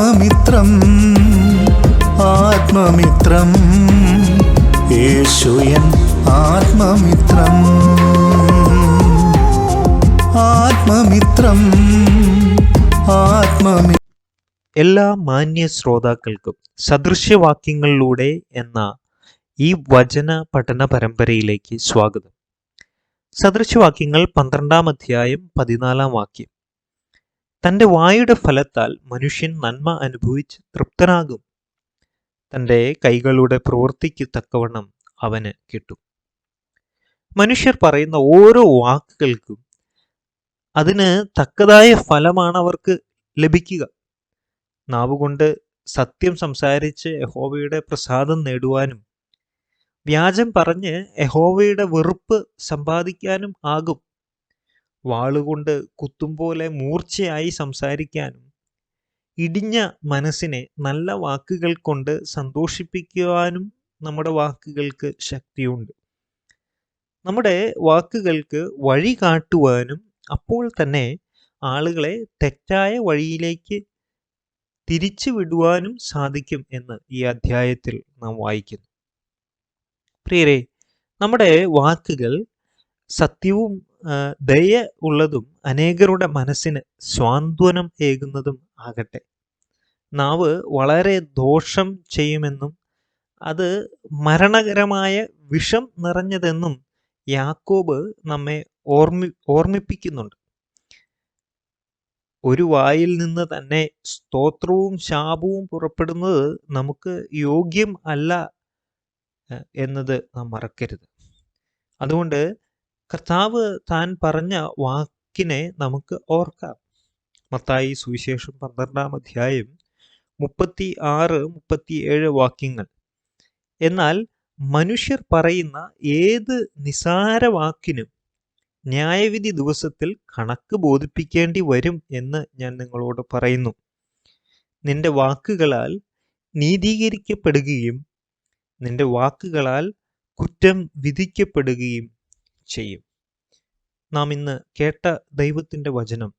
ആത്മമിത്രം ആത്മമിത്രം. യേശുയൻ ആത്മമിത്രം. ആത്മമിത്രം ആത്മമി എല്ലാ മാന്യ ശ്രോതാക്കൾക്കും സദൃശ്യവാക്യങ്ങളിലൂടെ എന്ന ഈ വചന പഠന പരമ്പരയിലേക്ക് സ്വാഗതം. സദൃശ്യവാക്യങ്ങൾ പന്ത്രണ്ടാം അധ്യായം പതിനാലാം വാക്യം. തന്റെ വായുടെ ഫലത്താൽ മനുഷ്യൻ നന്മ അനുഭവിച്ച് തൃപ്തനാകും. തന്റെ കൈകളുടെ പ്രവൃത്തിക്ക് തക്കവണ്ണം അവന് കിട്ടും. മനുഷ്യർ പറയുന്ന ഓരോ വാക്കുകൾക്കും അതിന് തക്കതായ ഫലമാണ് അവർക്ക് ലഭിക്കുക. നാവുകൊണ്ട് സത്യം സംസാരിച്ച് യഹോവയുടെ പ്രസാദം നേടുവാനും വ്യാജം പറഞ്ഞ് യഹോവയുടെ വെറുപ്പ് സമ്പാദിക്കാനും ആകും. വാളുകൊണ്ട് കുത്തും പോലെ മൂർച്ചയായി സംസാരിക്കാനും ഇടിഞ്ഞ മനസ്സിനെ നല്ല വാക്കുകൾ കൊണ്ട് സന്തോഷിപ്പിക്കുവാനും നമ്മുടെ വാക്കുകൾക്ക് ശക്തിയുണ്ട്. നമ്മുടെ വാക്കുകൾക്ക് വഴി കാട്ടുവാനും അപ്പോൾ തന്നെ ആളുകളെ തെറ്റായ വഴിയിലേക്ക് തിരിച്ചു വിടുവാനും സാധിക്കും എന്ന് ഈ അധ്യായത്തിൽ നാം വായിക്കുന്നു. പ്രിയരെ നമ്മുടെ വാക്കുകൾ സത്യവും ദയ ഉള്ളതും അനേകരുടെ മനസ്സിന് സ്വാന്തനം ഏകുന്നതും ആകട്ടെ. നാവ് വളരെ ദോഷം ചെയ്യുമെന്നും അത് മരണകരമായ വിഷം നിറഞ്ഞതെന്നും യാക്കോബ് നമ്മെ ഓർമ്മി ഓർമ്മിപ്പിക്കുന്നുണ്ട്. ഒരു വായിൽ നിന്ന് തന്നെ സ്തോത്രവും ശാപവും പുറപ്പെടുന്നത് നമുക്ക് യോഗ്യം അല്ല എന്നത് നാം മറക്കരുത്. അതുകൊണ്ട് കർത്താവ് താൻ പറഞ്ഞ വാക്കിനെ നമുക്ക് ഓർക്കാം. മത്തായി സുവിശേഷം പന്ത്രണ്ടാം അധ്യായം മുപ്പത്തി ആറ് മുപ്പത്തി ഏഴ് വാക്യങ്ങൾ. എന്നാൽ മനുഷ്യർ പറയുന്ന ഏത് നിസാര വാക്കിനും ന്യായവിധി ദിവസത്തിൽ കണക്ക് ബോധിപ്പിക്കേണ്ടി വരും എന്ന് ഞാൻ നിങ്ങളോട് പറയുന്നു. നിന്റെ വാക്കുകളാൽ നീതീകരിക്കപ്പെടുകയും നിന്റെ വാക്കുകളാൽ കുറ്റം വിധിക്കപ്പെടുകയും ചെയ്യും. നാം ഇന്ന് കേട്ട ദൈവത്തിന്റെ വചനം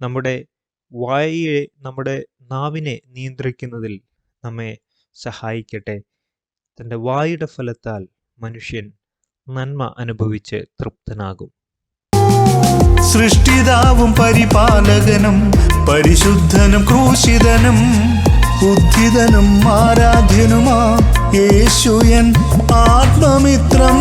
നമ്മുടെ വായയെ നമ്മുടെ നാവിനെ നിയന്ത്രിക്കുന്നതിൽ നമ്മെ സഹായിക്കട്ടെ. തന്റെ വായുടെ ഫലത്താൽ മനുഷ്യൻ നന്മ അനുഭവിച്ച് തൃപ്തനാകും. സൃഷ്ടിതാവും പരിപാലകനും പരിശുദ്ധനും ക്രൂശിതനും ഉദ്ധിതനും ആരാധ്യനുമാ യേശുയൻ ആത്മമിത്രം.